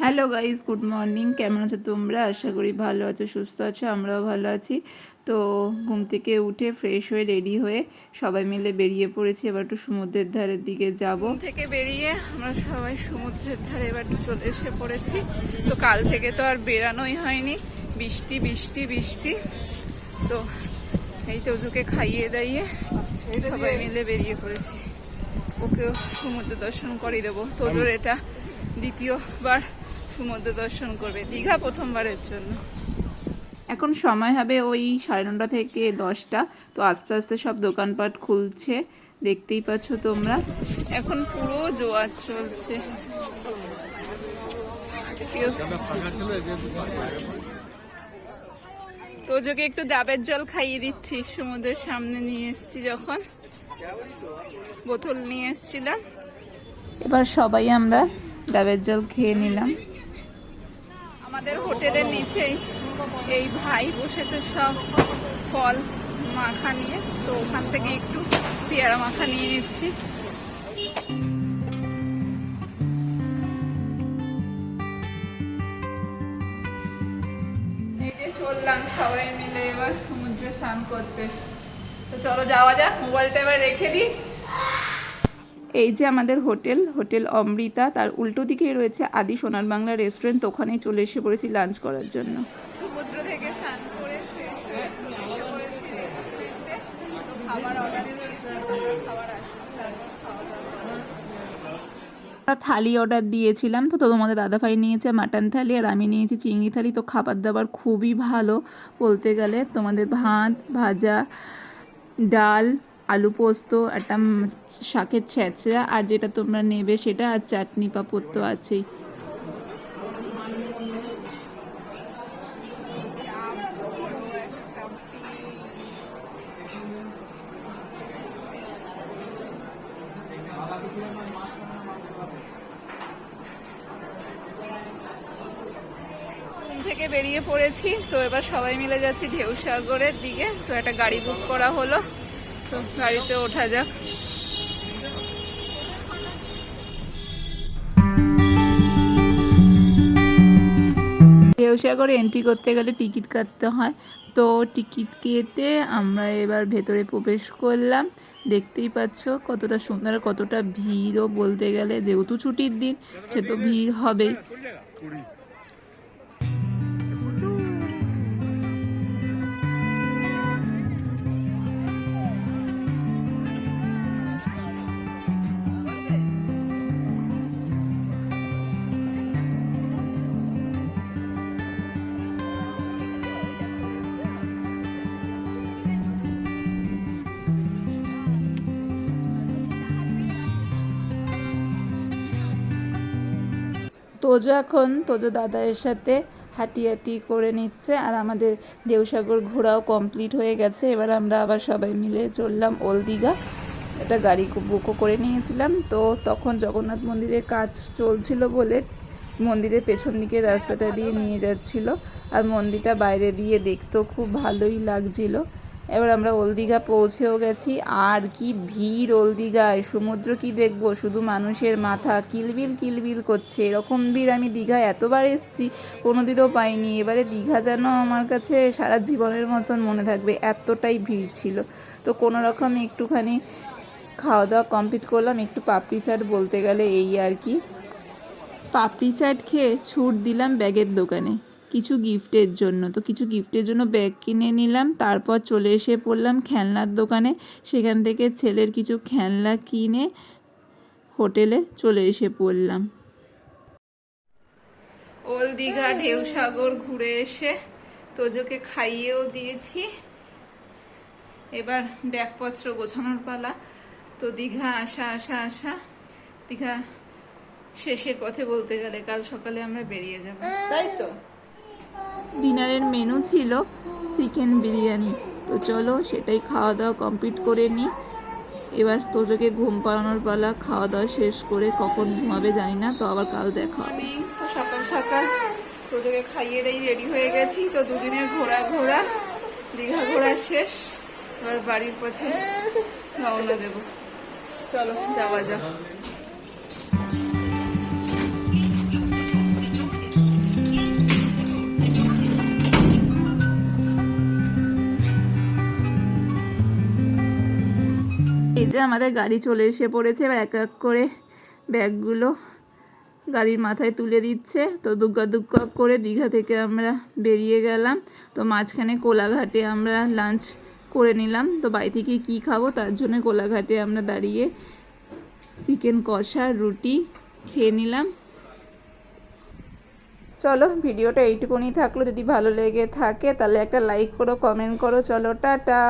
Hello guys good morning কেমন আছো তোমরা? আশা করি ভালো আছো সুস্থ আছো আমরাও ভালো আছি। তো ঘুম থেকে উঠে ফ্রেশ হয়ে রেডি হয়ে সবাই মিলে বেরিয়ে পড়েছি। এবার একটু সমুদ্রের ধারের দিকে যাব। থেকে বেরিয়ে আমরা সবাই সমুদ্রের ধারে এবার একটু চলে এসে পড়েছি। তো কাল থেকে তো আর বেরানোই হয়নি। বৃষ্টি বৃষ্টি বৃষ্টি। তো এই তো ওজুকে খাইয়ে দাইয়ে সবাই মিলে বেরিয়ে পড়েছি। ওকেও সমুদ্র দর্শন করিয়ে দেবো। তোজোর এটা দ্বিতীয়বার সমুদ্র দর্শন করবে দীঘা প্রথমবারের জন্য। এখন সময় হবে ওই সাড়ে নটা থেকে দশটা তো আস্তে আস্তে সব দোকানপাট খুলছে দেখতেই পাচ্ছ তোমরা। এখন পুরো জোয়ার চলছে। তোজোকে একটু ডাবের জল খাইয়ে দিচ্ছি সমুদ্রের সামনে নিয়ে এসেছি যখন। বোতল নিয়ে এসেছিলাম। এবার সবাই আমরা ডাবের জল খেয়ে নিলাম। আমাদের হোটেলের নিচেই এই ভাই বসেছে সব ফল মাখা নিয়ে। তো ওখান থেকে একটু পেয়ারা মাখা নিয়ে নিচ্ছি। চললাম সবাই মিলে এবার সমুদ্রে স্নান করতে। তো চলো যাওয়া যাক, মোবাইলটা এবার রেখে দিই। এই যে আমাদের হোটেল হোটেল অমৃতা তার উল্টো দিকেই রয়েছে আদি সোনার বাংলা রেস্টুরেন্ট তো ওখানেই চলে এসে পড়েছি লাঞ্চ করার জন্য। সমুদ্র থেকে স্নান করে খাবার অর্ডার আমরা থালি অর্ডার দিয়েছিলাম তো তো তোমাদের দাদাভাই নিয়েছে মাটন থালি আর আমি নিয়েছি চিংড়ি থালি তো খাবার দাবার খুবই ভালো বলতে গেলে তোমাদের ভাত ভাজা ডাল আলু পোস্ত, একটা শাকের ছেঁচড়া আর যেটা তোমরা নেবে সেটা, আর চাটনি পাঁপড় তো আছেই। থেকে বেরিয়ে পড়েছি, তো এবার সবাই মিলে যাচ্ছি ঢেউ সাগরের দিকে। তো একটা গাড়ি বুক করা হলো। তো গাড়িতে ওঠা যাক। ঢেউসাগরে এন্ট্রি করতে গেলে টিকিট কাটতে হয়। তো টিকিট কেটে আমরা এবার ভেতরে প্রবেশ করলাম। দেখতেই পাচ্ছ কতটা সুন্দর কতটা ভিড়ও বলতে গেলে, যেহেতু ছুটির দিন, সে তো ভিড় হবেই। তোজো এখন তোজো দাদার সাথে হাঁটি হাঁটি করে নিচ্ছে আর আমাদের দেউসাগর ঘোরাও কমপ্লিট হয়ে গেছে। এবার আমরা আবার সবাই মিলে চললাম ওল দীঘা একটা গাড়ি বুকও করে নিয়েছিলাম। তো তখন জগন্নাথ মন্দিরের কাজ চলছিল বলে মন্দিরের পেছন দিকে রাস্তাটা দিয়ে নিয়ে যাচ্ছিল। আর মন্দিরটা বাইরে দিয়ে দেখতেও খুব ভালোই লাগছিল। এবার আমরা ওল দীঘা পৌঁছেও গেছি। আর কি ভিড় ওল দীঘায় সমুদ্র কি দেখব? শুধু মানুষের মাথা, কিলবিল কিলবিল করছে। এরকম ভিড় আমি দীঘায় এতবার এসেছি, কোনোদিনও পাইনি। এবারে দীঘা যেন আমার কাছে সারা জীবনের মতন মনে থাকবে, এতটাই ভিড় ছিল। তো কোনো রকম একটুখানি খাওয়া দাওয়া কমপ্লিট করলাম। একটু পাপড়ি চাট বলতে গেলে এই আর কি। পাপড়ি চাট খেয়ে ছুট দিলাম ব্যাগের দোকানে। কিছু গিফটের জন্য। তো কিছু গিফটের জন্য ব্যাগ কিনে নিলাম তারপর চলে এসে পড়লাম খেলনার দোকানে। সেখান থেকে ছেলের কিছু খেলনা কিনে হোটেলে চলে এসে পড়লাম। ওল দীঘা ঢেউ সাগর ঘুরে এসে তোজোকে খাইয়েও দিয়েছি। এবার ব্যাগপত্র গোছানোর পালা। তো দীঘা আসা আসা আসা। দীঘা শেষের পথে বলতে গেলে কাল সকালে আমরা বেরিয়ে যাব। তাই তো? ডিনারের মেনু ছিল চিকেন বিরিয়ানি। তো চলো সেটাই খাওয়া দাওয়া কমপ্লিট করে নিই। এবার তোজোকে ঘুম পাড়ানোর পালা খাওয়া দাওয়া শেষ করে কখন ঘুমাবে জানি না, তো আবার কাল দেখা হবে। তো সকাল সকাল তোজোকে খাইয়ে দিয়ে রেডি হয়ে গেছি। তো দুদিনের ঘোরা ঘোরা, দীঘা ঘোরা শেষ। এবার বাড়ির পথে রওনা দেবো। চলো যাওয়া যাক। যে আমাদের গাড়ি চলে এসে পড়েছে, এবার এক এক করে ব্যাগগুলো গাড়ির মাথায় তুলে দিচ্ছে। তো দুগ্গা দুগ্গা করে দীঘা থেকে আমরা বেরিয়ে গেলাম। তো মাঝখানে কোলাঘাটে আমরা লাঞ্চ করে নিলাম। তো বাড়ি থেকে কী খাব? তার জন্য কোলাঘাটে আমরা দাঁড়িয়ে চিকেন কষা, রুটি খেয়ে নিলাম। চলো, ভিডিওটা এইটুকুনি থাকল। যদি ভালো লেগে থাকে, তাহলে একটা লাইক করো কমেন্ট করো। চলো, টাটা।